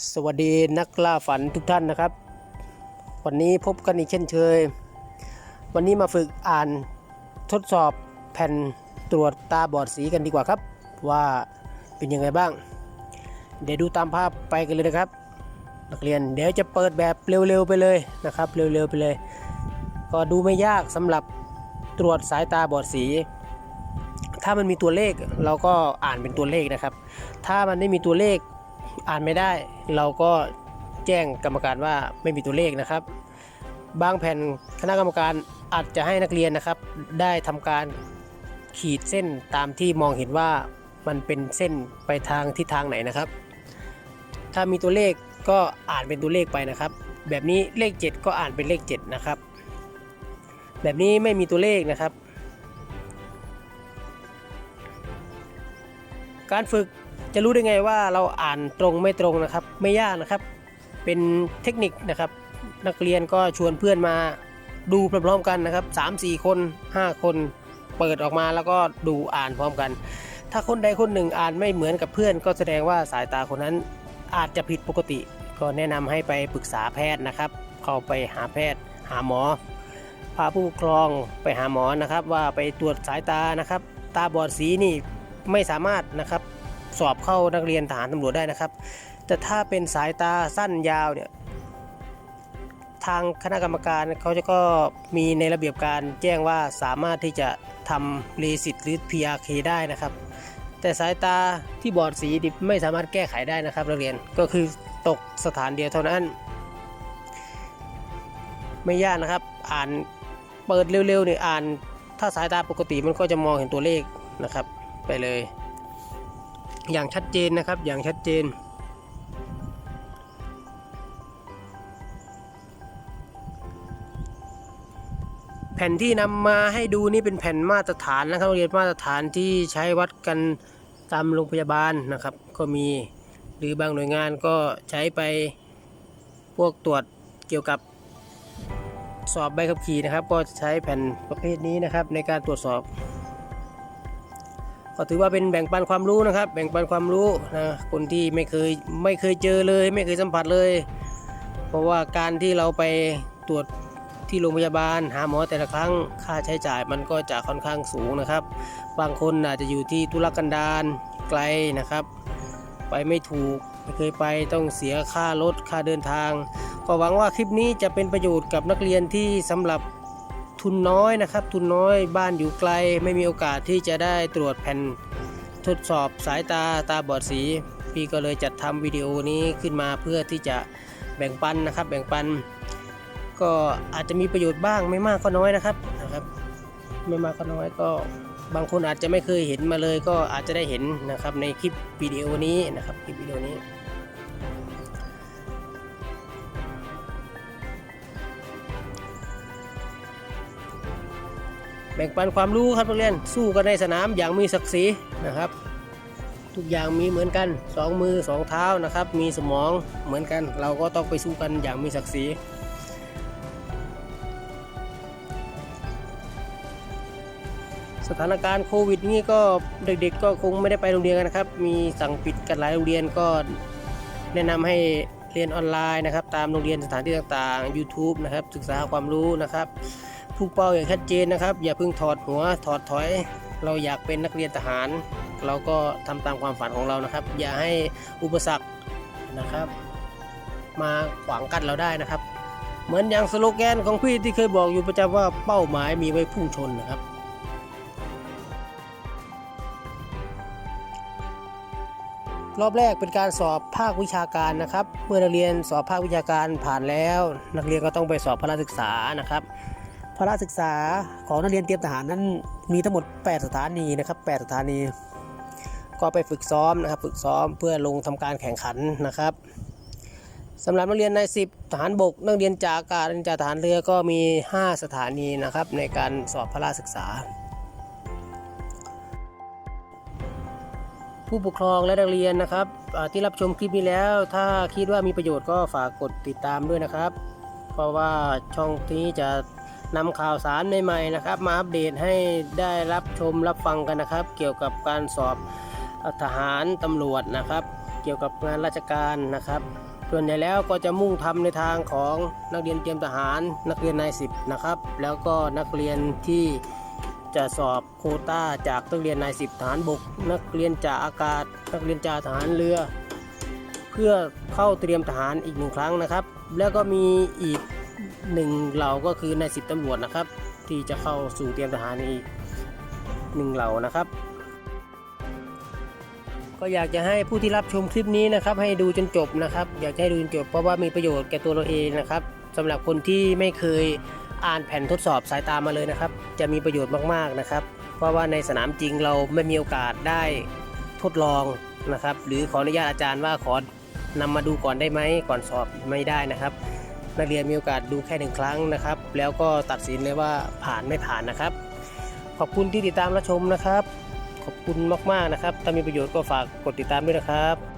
สวัสดีนักล่าฝันทุกท่านนะครับ วันนี้พบกันอีกเช่นเคย วันนี้มาฝึกอ่านทดสอบแผ่นตรวจตาบอดสีกันดีกว่าครับ ว่าเป็นยังไงบ้าง เดี๋ยวดูตามภาพไปกันเลยนะครับ นักเรียนเดี๋ยวจะเปิดแบบเร็วๆไปเลยนะครับ เร็วๆไปเลย ก็ดูไม่ยากสำหรับตรวจสายตาบอดสี ถ้ามันมีตัวเลขเราก็อ่านเป็นตัวเลขนะครับ ถ้ามันไม่มีตัวเลข อ่านไม่ได้ เราก็แจ้งกรรมการว่าไม่มีตัวเลขนะครับ บางแผ่นคณะกรรมการอาจจะให้นักเรียนนะครับ ได้ทำการขีดเส้นตามที่มองเห็นว่ามันเป็นเส้นไปทางทิศทางไหนนะครับ ถ้ามีตัวเลขก็อ่านเป็นตัวเลขไปนะครับ แบบนี้เลข 7 ก็อ่านเป็นเลข 7 นะครับ แบบนี้ไม่มีตัวเลขนะครับ การฝึก จะรู้ได้ไงว่าเราอ่านตรงไม่ตรงนะครับ ไม่ยากนะครับ เป็นเทคนิคนะครับ นักเรียนก็ชวนเพื่อนมาดูพร้อมๆกันนะครับ 3-4 คน 5 คนเปิดออกมาแล้วก็ดูอ่านพร้อมกัน ถ้าคนใดคนหนึ่งอ่านไม่เหมือนกับเพื่อน ก็แสดงว่าสายตาคนนั้นอาจจะผิดปกติ ก็แนะนำให้ไปปรึกษาแพทย์นะครับ เข้าไปหาแพทย์ หาหมอ พาผู้ปกครองไปหาหมอนะครับ ว่าไปตรวจสายตานะครับ ตาบอดสีนี่ไม่สามารถนะครับ สอบเข้านักเรียนทหารตำรวจได้นะครับ แต่ถ้าเป็นสายตาสั้นยาวเนี่ยทางคณะกรรมการเขาจะก็มีในระเบียบการแจ้งว่าสามารถที่จะทำเลสิตหรือ PRK ได้นะครับ แต่สายตาที่บอดสีดิบไม่สามารถแก้ไขได้นะครับนักเรียนก็คือตกสถานเดียวเท่านั้น ไม่ยากนะครับ อ่านเปิดเร็วๆเนี่ยอ่าน ถ้าสายตาปกติมันก็จะมองเห็นตัวเลขนะครับ ไปเลย อย่างชัดเจนนะครับอย่างชัดเจน แผ่นที่นำมาให้ดูนี่เป็นแผ่นมาตรฐานนะครับโรงเรียนมาตรฐานที่ใช้วัดกันตามโรงพยาบาลนะครับ ก็มีหรือบางหน่วยงานก็ใช้ไปพวกตรวจเกี่ยวกับสอบใบขับขี่นะครับ ก็ใช้แผ่นประเภทนี้นะครับในการตรวจสอบ ก็ถือว่าเป็นแบ่งปันความรู้นะครับ แบ่งปันความรู้นะคนที่ไม่เคยไม่เคยเจอเลย ไม่เคยสัมผัสเลย เพราะว่าการที่เราไปตรวจที่โรงพยาบาล หาหมอแต่ละครั้งค่าใช้จ่ายมันก็จะค่อนข้างสูงนะครับ บางคนอาจจะอยู่ที่ทุรกันดารไกลนะครับ ไปไม่ถูกไม่เคยไปต้องเสียค่ารถค่าเดินทาง ก็หวังว่าคลิปนี้จะเป็นประโยชน์กับนักเรียนที่สำหรับ ทุนน้อยนะครับ ทุนน้อยบ้านอยู่ไกล ไม่มีโอกาสที่จะได้ตรวจแผ่นทดสอบสายตาตาบอดสี พี่ก็เลยจัดทำวิดีโอนี้ขึ้นมาเพื่อที่จะแบ่งปันนะครับ แบ่งปัน ก็อาจจะมีประโยชน์บ้างไม่มากก็น้อยนะครับนะครับไม่มากก็น้อยก็บางคนอาจจะไม่เคยเห็นมาเลย ก็อาจจะได้เห็นนะครับในคลิปวิดีโอนี้นะครับคลิปวิดีโอนี้ แบ่งปันความรู้ครับนักเรียนสู้กันในสนามอย่างมีศักดิ์ศรีนะครับ ทุกอย่างมีเหมือนกันสองมือสองเท้านะครับ มีสมองเหมือนกัน เราก็ต้องไปสู้กันอย่างมีศักดิ์ศรีสถานการณ์โควิดนี้ก็เด็กๆ ก็คงไม่ได้ไปโรงเรียนกันนะครับ มีสั่งปิดกันหลายโรงเรียนก็แนะนำให้เรียนออนไลน์นะครับ ตามโรงเรียนสถานที่ต่างๆ YouTube นะครับ ศึกษาความรู้นะครับ พุ่งเป้าอย่างชัดเจนนะครับ อย่าเพิ่งถอดหัวถอดถอย เราอยากเป็นนักเรียนทหาร เราก็ทำตามความฝันของเรานะครับ อย่าให้อุปสรรคนะครับ มาขวางกั้นเราได้นะครับ เหมือนอย่างสโลแกนของพี่ที่เคยบอกอยู่ประจำว่าเป้าหมายมีไว้พุ่งชนนะครับรอบแรกเป็นการสอบภาควิชาการนะครับ เมื่อนักเรียนสอบภาควิชาการผ่านแล้ว นักเรียนก็ต้องไปสอบพละศึกษานะครับ พละศึกษาของนักเรียนเตรียมทหารนั้นมีทั้งหมด 8 สถานีนะครับ 8 สถานี ก็ไปฝึกซ้อมนะครับ ฝึกซ้อมเพื่อลงทำการแข่งขันนะครับสำหรับนักเรียนใน 10 ทหารบก นักเรียนจากอากาศนักเรียนจากทหารเรือก็มี 5 สถานีนะครับ ในการสอบพละศึกษา ผู้ปกครองและนักเรียนนะครับที่รับชมคลิปนี้แล้ว ถ้าคิดว่ามีประโยชน์ก็ฝากกดติดตามด้วยนะครับ เพราะว่าช่องนี้จะ นำข่าวสารใหม่ๆนะครับ มาอัปเดตให้ได้รับชมรับฟังกันนะครับ เกี่ยวกับการสอบทหารตำรวจนะครับ เกี่ยวกับงานราชการนะครับ ส่วนใหญ่แล้วก็จะมุ่งทำในทางของนักเรียนเตรียมทหาร นักเรียนนายสิบนะครับ แล้วก็นักเรียนที่จะสอบโคต้าจากนักเรียนนายสิบทหารบก นักเรียนจากอากาศ นักเรียนจากทหารเรือ เพื่อเข้าเตรียมทหารอีกหนึ่งครั้งนะครับ แล้วก็มีอีก หนึ่งเหล่าก็คือนายสิบตำรวจนะครับ ที่จะเข้าสู่เตรียมทหารอีกหนึ่งเหล่านะครับ ก็อยากจะให้ผู้ที่รับชมคลิปนี้นะครับ ให้ดูจนจบนะครับ อยากให้ดูจนจบเพราะว่ามีประโยชน์แก่ตัวเราเองนะครับสำหรับคนที่ไม่เคยอ่านแผ่นทดสอบสายตามาเลยนะครับ จะมีประโยชน์มากๆนะครับ เพราะว่าในสนามจริงเราไม่มีโอกาสได้ทดลองนะครับ หรือขออนุญาตอาจารย์ว่าขอนำมาดูก่อนได้ไหมก่อนสอบไม่ได้นะครับ นักเรียนมีโอกาสดูแค่หนึ่งครั้งนะครับ แล้วก็ตัดสินเลยว่าผ่านไม่ผ่านนะครับ ขอบคุณที่ติดตามรับชมนะครับ ขอบคุณมากๆนะครับ ถ้ามีประโยชน์ก็ฝากกดติดตามด้วยนะครับ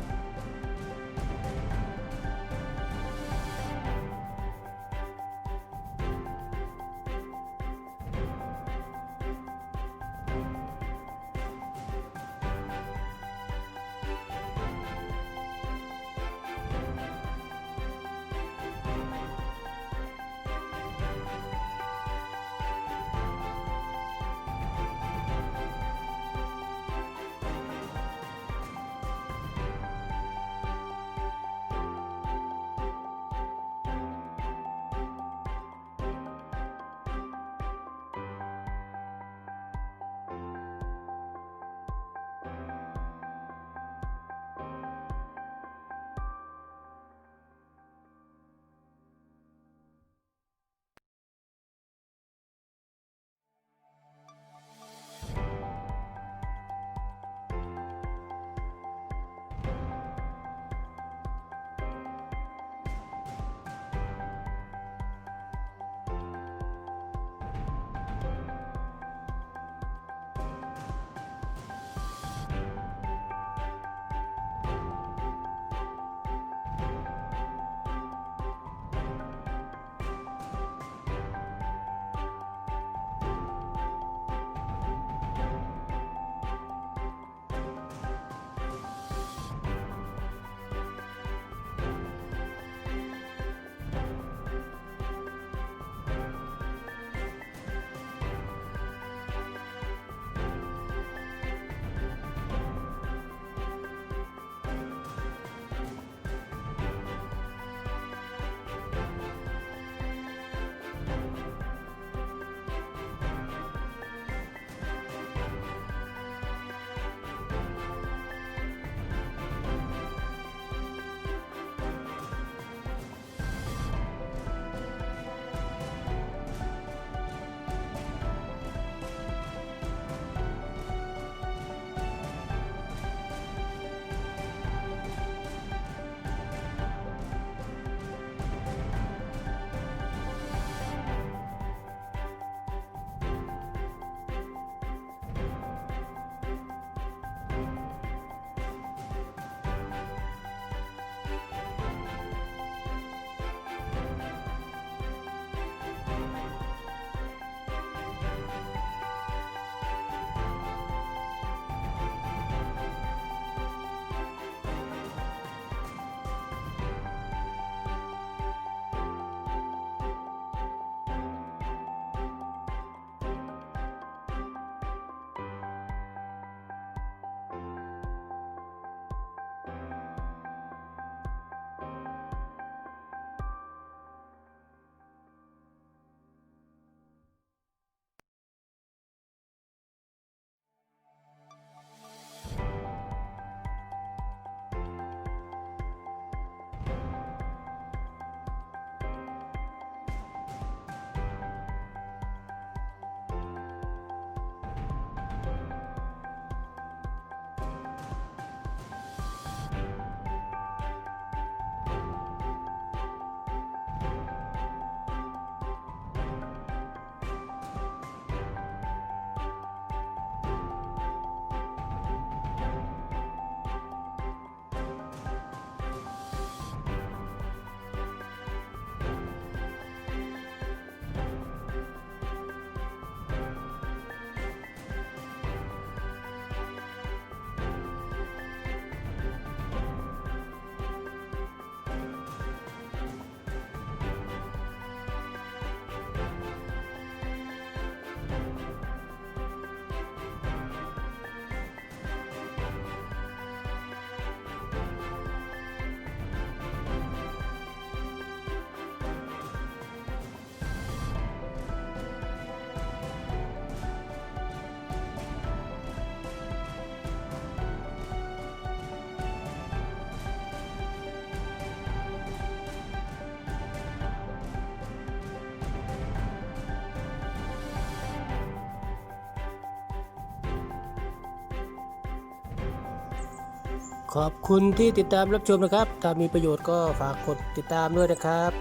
ขอบคุณที่ติดตามรับชมนะครับ ถ้ามีประโยชน์ก็ฝากกดติดตามด้วยนะครับ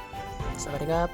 สวัสดีครับ